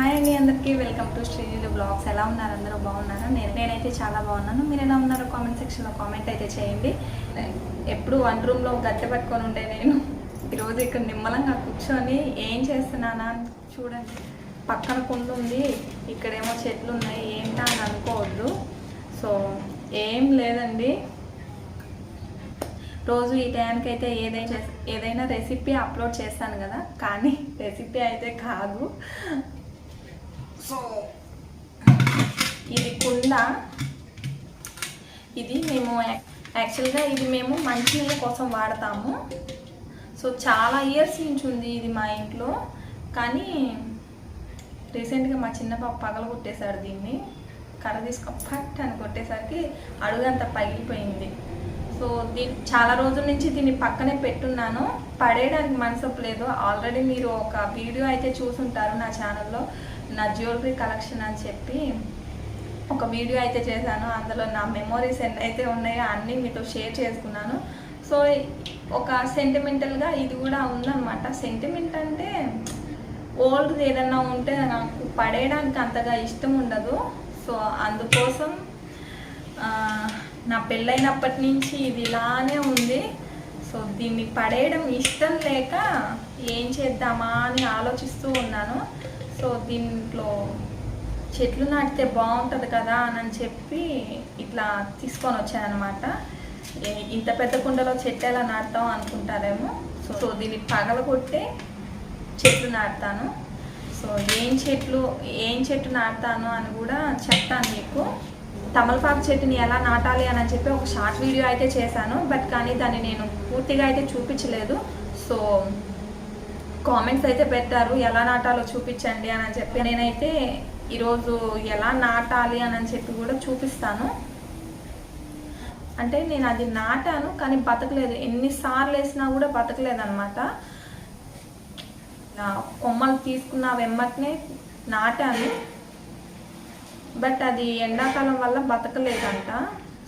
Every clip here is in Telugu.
హాయ్ అండి అందరికీ. వెల్కమ్ టు శ్రీజీలు బ్లాగ్స్ ఎలా ఉన్నారు? అందరూ బాగున్నారా? నేను నేనైతే చాలా బాగున్నాను. మీరు ఎలా ఉన్నారో కామెంట్ సెక్షన్లో కామెంట్ అయితే చేయండి. ఎప్పుడు వన్ రూమ్లో గట్టె పట్టుకొని ఉండే నేను. ఈరోజు ఇక్కడ నిమ్మలంగా కూర్చొని ఏం చేస్తున్నానా అని చూడండి. పక్కన కుండ ఉంది. ఇక్కడేమో చెట్లు ఉన్నాయి. ఏంటా అని అనుకోవద్దు. సో ఏం లేదండి. రోజు ఈ టైంకి అయితే ఏదైనా ఏదైనా రెసిపీ అప్లోడ్ చేస్తాను కదా. కానీ రెసిపీ అయితే కాదు. సో ఇది కుండ. ఇది మేము యాక్చువల్గా ఇది మేము మంచినీళ్ళ కోసం వాడతాము. సో చాలా ఇయర్స్ నుంచి ఉంది ఇది మా ఇంట్లో. కానీ రీసెంట్గా మా చిన్న పాప పగల కొట్టేశాడు దీన్ని. కర్ర తీసుకొని ఫట్ అని కొట్టేసరికి అడుగంతా పగిలిపోయింది. సో దీని చాలా రోజుల నుంచి దీన్ని పక్కనే పెట్టున్నాను. పడేయడానికి మనసు లేదు ఆల్రెడీ మీరు ఒక వీడియో అయితే చూసుంటారు నా ఛానల్లో. నా జ్యువెలరీ కలెక్షన్ అని చెప్పి ఒక వీడియో అయితే చేశాను. అందులో నా మెమోరీస్ ఎన్నైతే ఉన్నాయో అన్నీ మీతో షేర్ చేసుకున్నాను. సో ఒక సెంటిమెంటల్గా ఇది కూడా ఉందన్నమాట. సెంటిమెంట్ అంటే ఓల్డ్ ఏదన్నా ఉంటే నాకు పడేయడానికి అంతగా ఇష్టం ఉండదు. సో అందుకోసం నా పెళ్ళైనప్పటి నుంచి ఇది ఇలానే ఉంది. సో దీన్ని పడేయడం ఇష్టం లేక ఏం చేద్దామా అని ఆలోచిస్తూ ఉన్నాను. సో దీంట్లో చెట్లు నాటితే బాగుంటుంది కదా అని చెప్పి ఇట్లా తీసుకొని వచ్చానమాట ఇంత పెద్ద కుండలో చెట్టు ఎలా నాటుతాం అనుకుంటారేమో. సో సో దీన్ని పగలగొట్టే చెట్లు నాటుతాను. సో ఏం చెట్లు ఏం చెట్టు నాటుతాను అని కూడా చెప్తాను మీకు. తమలపాకు చెట్టుని ఎలా నాటాలి అని చెప్పి ఒక షార్ట్ వీడియో అయితే చేశాను. బట్ కానీ దాన్ని నేను పూర్తిగా అయితే చూపించలేదు. సో కామెంట్స్ అయితే పెట్టారు ఎలా నాటాలో చూపించండి అని చెప్పి నేనైతే ఈరోజు ఎలా నాటాలి అని చెప్పి కూడా చూపిస్తాను. అంటే నేను అది నాటాను కానీ బతకలేదు. ఎన్నిసార్లు వేసినా కూడా బతకలేదు అనమాట కొమ్మలు తీసుకున్న వెమ్మటనే నాటాను. బట్ అది ఎండాకాలం వల్ల బతకలేదంట.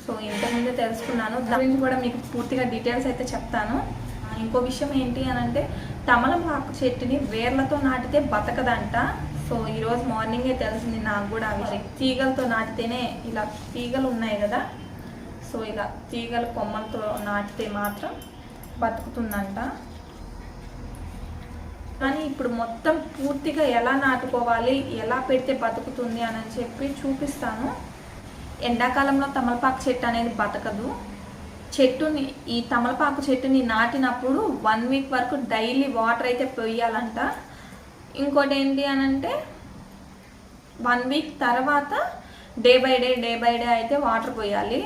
సో ఇంతకుముందే తెలుసుకున్నాను. దాని గురించి కూడా మీకు పూర్తిగా డీటెయిల్స్ అయితే చెప్తాను. ఇంకో విషయం ఏంటి అని అంటే తమలపాకు చెట్టుని వేర్లతో నాటితే బతకదంట. సో ఈరోజు మార్నింగే తెలిసింది నాకు కూడా ఆ విషయం. తీగలతో నాటితేనే ఇలా తీగలు ఉన్నాయి కదా. సో ఇలా తీగల కొమ్మలతో నాటితే మాత్రం బతుకుతుందంట. కానీ ఇప్పుడు మొత్తం పూర్తిగా ఎలా నాటుకోవాలి ఎలా పెడితే బతుకుతుంది అని చెప్పి చూపిస్తాను. ఎండాకాలంలో తమలపాకు చెట్టు అనేది బతకదు. చెట్టుని ఈ తమలపాకు చెట్టుని నాటినప్పుడు వన్ వీక్ వరకు డైలీ వాటర్ అయితే పోయాలంట. ఇంకోటి ఏంటి అని అంటే వన్ వీక్ తర్వాత day by day day by day అయితే వాటర్ పోయాలి.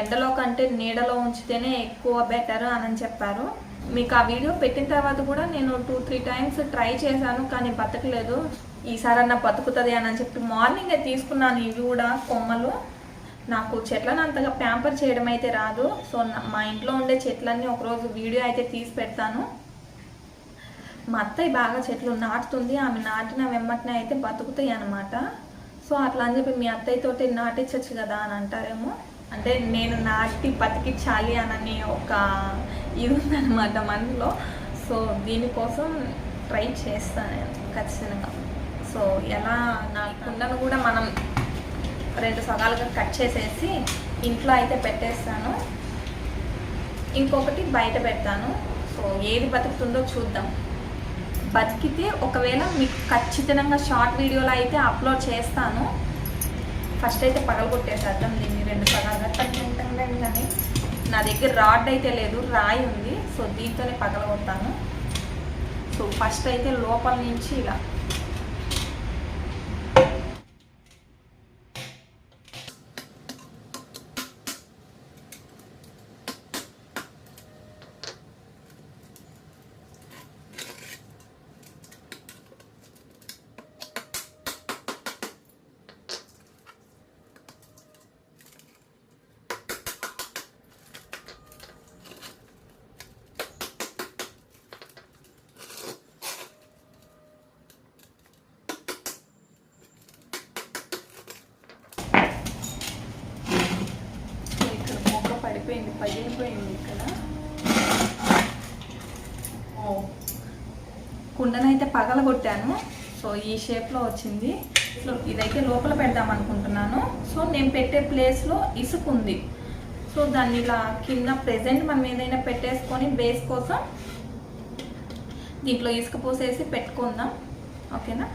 ఎండలో కంటే నీడలో ఉంచితేనే ఎక్కువ బెటర్ అని చెప్పారు. మీకు ఆ వీడియో పెట్టిన తర్వాత కూడా నేను టూ త్రీ టైమ్స్ ట్రై చేశాను కానీ బతకలేదు. ఈసారన్నా బతుకుతుంది అని చెప్పి మార్నింగే తీసుకున్నాను ఇవి కూడా కొమ్మలు. నాకు చెట్లను అంతగా ప్యాంపర్ చేయడం అయితే రాదు. సో మా ఇంట్లో ఉండే చెట్లన్నీ ఒకరోజు వీడియో అయితే తీసి పెడతాను. మా అత్తయ్య బాగా చెట్లు నాటుతుంది. ఆమె నాటిన వెమ్మటినే అయితే బతుకుతాయి అనమాట సో అట్లా అని చెప్పి మీ అత్తయ్యతోటి నాటించచ్చు కదా అని అంటారేమో. అంటే నేను నాటి బతికించాలి అనని ఒక ఇది ఉందన్నమాట మనలో సో దీనికోసం ట్రై చేస్తాను నేను ఖచ్చితంగా. సో ఎలా నా కుండను కూడా మనం రెండు సగాలుగా కట్ చేసేసి ఇంట్లో అయితే పెట్టేస్తాను. ఇంకొకటి బయట పెడతాను. సో ఏది బతుకుతుందో చూద్దాం. బతికితే ఒకవేళ మీకు ఖచ్చితంగా షార్ట్ వీడియోలో అయితే అప్లోడ్ చేస్తాను. ఫస్ట్ అయితే పగలగొట్టేసేద్దాం దీన్ని రెండు సగాలుగా తగ్గుంటాం కానీ నా దగ్గర రాడ్ అయితే లేదు రాయి ఉంది. సో దీంతోనే పగలగొడతాను సో ఫస్ట్ అయితే లోపల నుంచి ఇలా సో ఇక్కడ మొక్క పడిపోయింది పగిలిపోయింది ఇక్కడ ఓ కుండనైతే పగలగొట్టాను. సో ఈ షేప్లో వచ్చింది. సో ఇదైతే లోపల పెడదాం అనుకుంటున్నాను. సో నేను పెట్టే ప్లేస్లో ఇసుక ఉంది. సో దాన్ని ఇలా కింద ప్రెజెంట్ మనం ఏదైనా పెట్టేసుకొని బేస్ కోసం దీంట్లో ఇసుక పోసేసి పెట్టుకుందాం. ఓకేనా?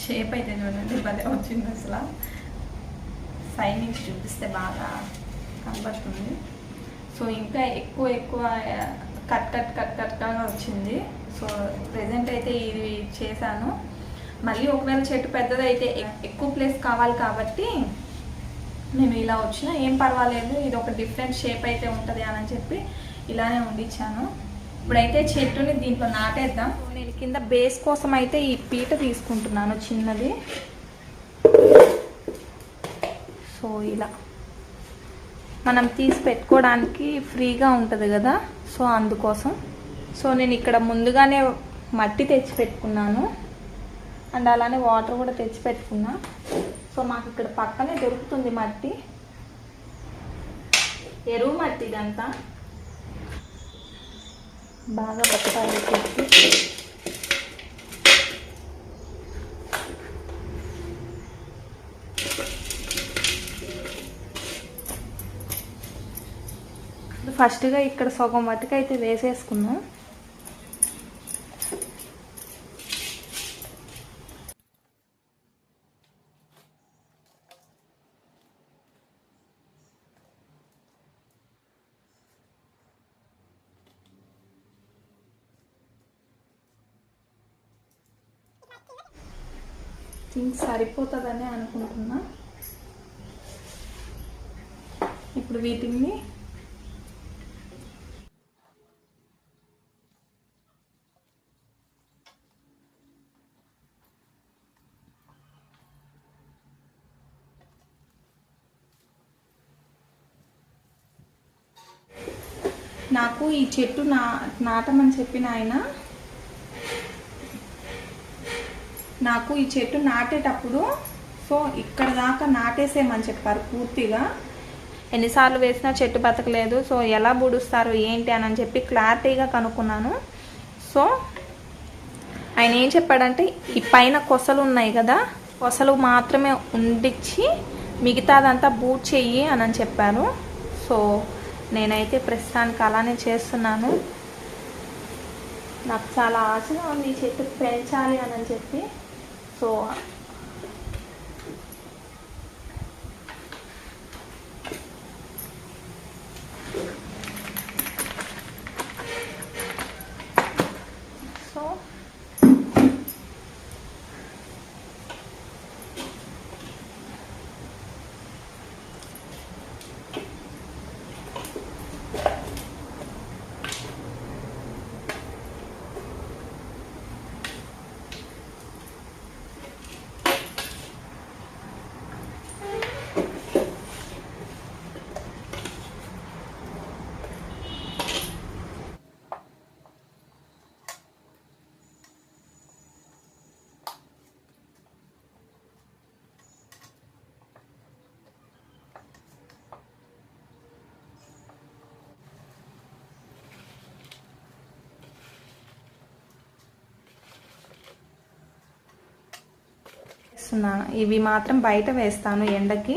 షేప్ అయితే చూడండి భలే వచ్చింది అసలు. సైడ్ నుంచి చూపిస్తే బాగా కనబడుతుంది. సో ఇంకా ఎక్కువ ఎక్కువ కట్ కట్ కట్ కట్గా వచ్చింది. సో ప్రజెంట్ అయితే ఇది చేశాను. మళ్ళీ ఒకవేళ చెట్టు పెద్దదైతే ఎక్కువ ప్లేస్ కావాలి కాబట్టి నేను ఇలా వచ్చిన ఏం పర్వాలేదు. ఇది ఒక డిఫరెంట్ షేప్ అయితే ఉంటుంది అని చెప్పి ఇలానే ఉండిచ్చాను. ఇప్పుడైతే చెట్టుని దీంట్లో నాటేద్దాం. నేను కింద బేస్ కోసం అయితే ఈ పీట తీసుకుంటున్నాను చిన్నది. సో ఇలా. మనం తీసి పెట్టుకోవడానికి ఫ్రీగా ఉంటుంది కదా? సో అందుకోసం. సో నేను ఇక్కడ ముందుగానే మట్టి తెచ్చి పెట్టుకున్నాను. అండ్ అలానే వాటర్ కూడా తెచ్చి పెట్టుకున్నా. సో మాకు ఇక్కడ పక్కనే దొరుకుతుంది మట్టి. ఎరువు మట్టి ఇదంతా. బాగా బతకాలి ఫస్ట్గా ఇక్కడ సగం మట్టికి అయితే వేసేసుకున్నాం థింక్ సరిపోతుందని అనుకుంటున్నా. ఇప్పుడు వీటిని నాకు ఈ చెట్టు నా నాటమని చెప్పిన ఆయన నాకు ఈ చెట్టు నాటేటప్పుడు సో ఇక్కడ దాకా నాటేసేయమని చెప్పారు పూర్తిగా. ఎన్నిసార్లు వేసినా చెట్టు బతకలేదు. సో ఎలా బుడుస్తారు ఏంటి అని చెప్పి క్లారిటీగా కనుక్కున్నాను. సో ఆయన ఏం చెప్పాడంటే ఈ పైన కొసలు ఉన్నాయి కదా కొసలు మాత్రమే ఉండిచ్చి మిగతాదంతా బూట్ చెయ్యి అని అని చెప్పారు. సో నేనైతే ప్రస్తుతానికి అలానే చేస్తున్నాను. నాకు చాలా ఆశగా ఉంది ఈ చెట్టు పెంచాలి అని అని చెప్పి. సో సో వేస్తున్నాను ఇవి మాత్రం బయట వేస్తాను ఎండకి.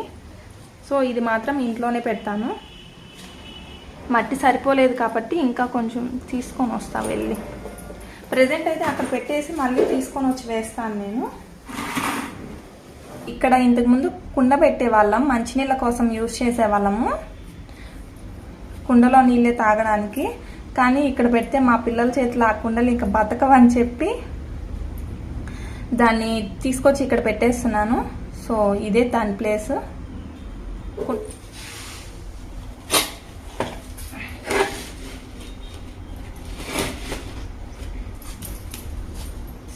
సో ఇది మాత్రం ఇంట్లోనే పెడతాను. మట్టి సరిపోలేదు కాబట్టి ఇంకా కొంచెం తీసుకొని వస్తా వెళ్ళి. ప్రజెంట్ అయితే అక్కడ పెట్టేసి మళ్ళీ తీసుకొని వచ్చి వేస్తాను నేను. ఇక్కడ ఇంతకుముందు కుండ పెట్టేవాళ్ళం. మంచినీళ్ళ కోసం యూజ్ చేసేవాళ్ళము. కుండలో నీళ్ళే తాగడానికి. కానీ ఇక్కడ పెడితే మా పిల్లల చేతిలో ఆ కుండలు ఇంకా బతకవని చెప్పి దాన్ని తీసుకొచ్చి ఇక్కడ పెట్టేస్తున్నాను. సో ఇదే దాని ప్లేస్.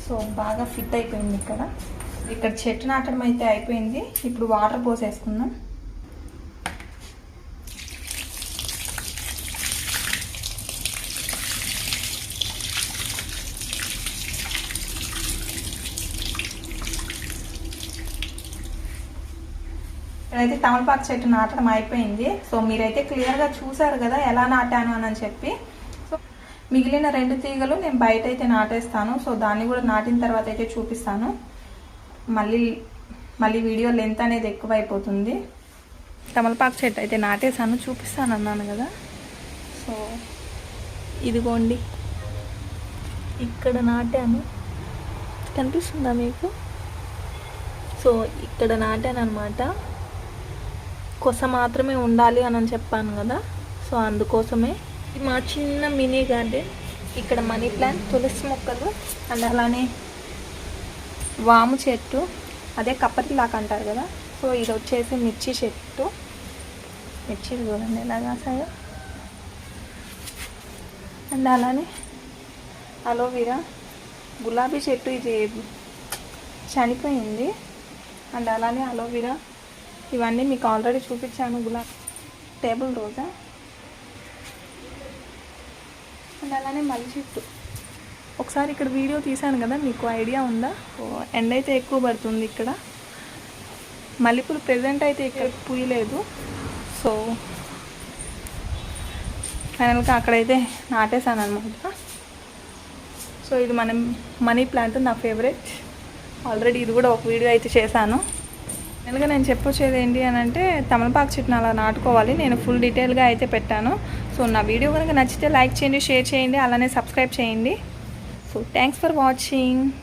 సో బాగా ఫిట్ అయిపోయింది ఇక్కడ. ఇక్కడ చెట్టు నాటడం అయితే అయిపోయింది. ఇప్పుడు వాటర్ పోసేసుకుందాం. ఇక్కడైతే తమలపాకు చెట్టు నాటడం అయిపోయింది. సో మీరైతే క్లియర్గా చూసారు కదా ఎలా నాటాను అని చెప్పి. సో మిగిలిన రెండు తీగలు నేను బయట అయితే నాటేస్తాను. సో దాన్ని కూడా నాటిన తర్వాత అయితే చూపిస్తాను. మళ్ళీ మళ్ళీ వీడియో లెంత్ అనేది ఎక్కువ అయిపోతుంది తమలపాకు చెట్టు అయితే నాటేసాను చూపిస్తాను అన్నాను కదా. సో ఇదిగోండి. ఇక్కడ నాటాను. కనిపిస్తుందా మీకు? సో ఇక్కడ నాటాను అనమాట కొస మాత్రమే ఉండాలి అని చెప్పాను కదా. సో అందుకోసమే ఇది మా చిన్న మినీ గార్డెన్. ఇక్కడ మనీ ప్లాంట్ తులసి మొక్కలు అండ్ అలానే వాము చెట్టు. అదే కప్పరిలాక్ అంటారు కదా. సో ఇది వచ్చేసి మిర్చి చెట్టు. మిర్చి చూడండి ఎలా కాసాయో. అండ్ అలానే అలోవెరా. గులాబీ చెట్టు ఇది చనిపోయింది. అండ్ అలానే అలోవెరా ఇవన్నీ మీకు ఆల్రెడీ చూపించాను గులాబ్ టేబుల్ రోజా. అండ్ అలానే మల్లి చెట్టు ఒకసారి ఇక్కడ వీడియో తీశాను కదా మీకు ఐడియా ఉందా? ఓ, ఎండ అయితే ఎక్కువ పడుతుంది ఇక్కడ. మల్లెపూలు ప్రెజెంట్ అయితే ఇక్కడ పూయలేదు. సో ఫైనల్గా అక్కడైతే నాటేశాను అనమాట సో ఇది మనం మనీ ప్లాంట్ నా ఫేవరెట్ ఆల్రెడీ ఇది కూడా ఒక వీడియో అయితే చేశాను. ఫైనల్గా నేను చెప్పొచ్చేది ఏంటి అని అంటే తమలపాకు చెట్టును అలా నాటుకోవాలి. నేను ఫుల్ డీటెయిల్గా అయితే పెట్టాను. సో నా వీడియో కనుక నచ్చితే లైక్ చేయండి షేర్ చేయండి అలానే సబ్స్క్రైబ్ చేయండి. So thanks for watching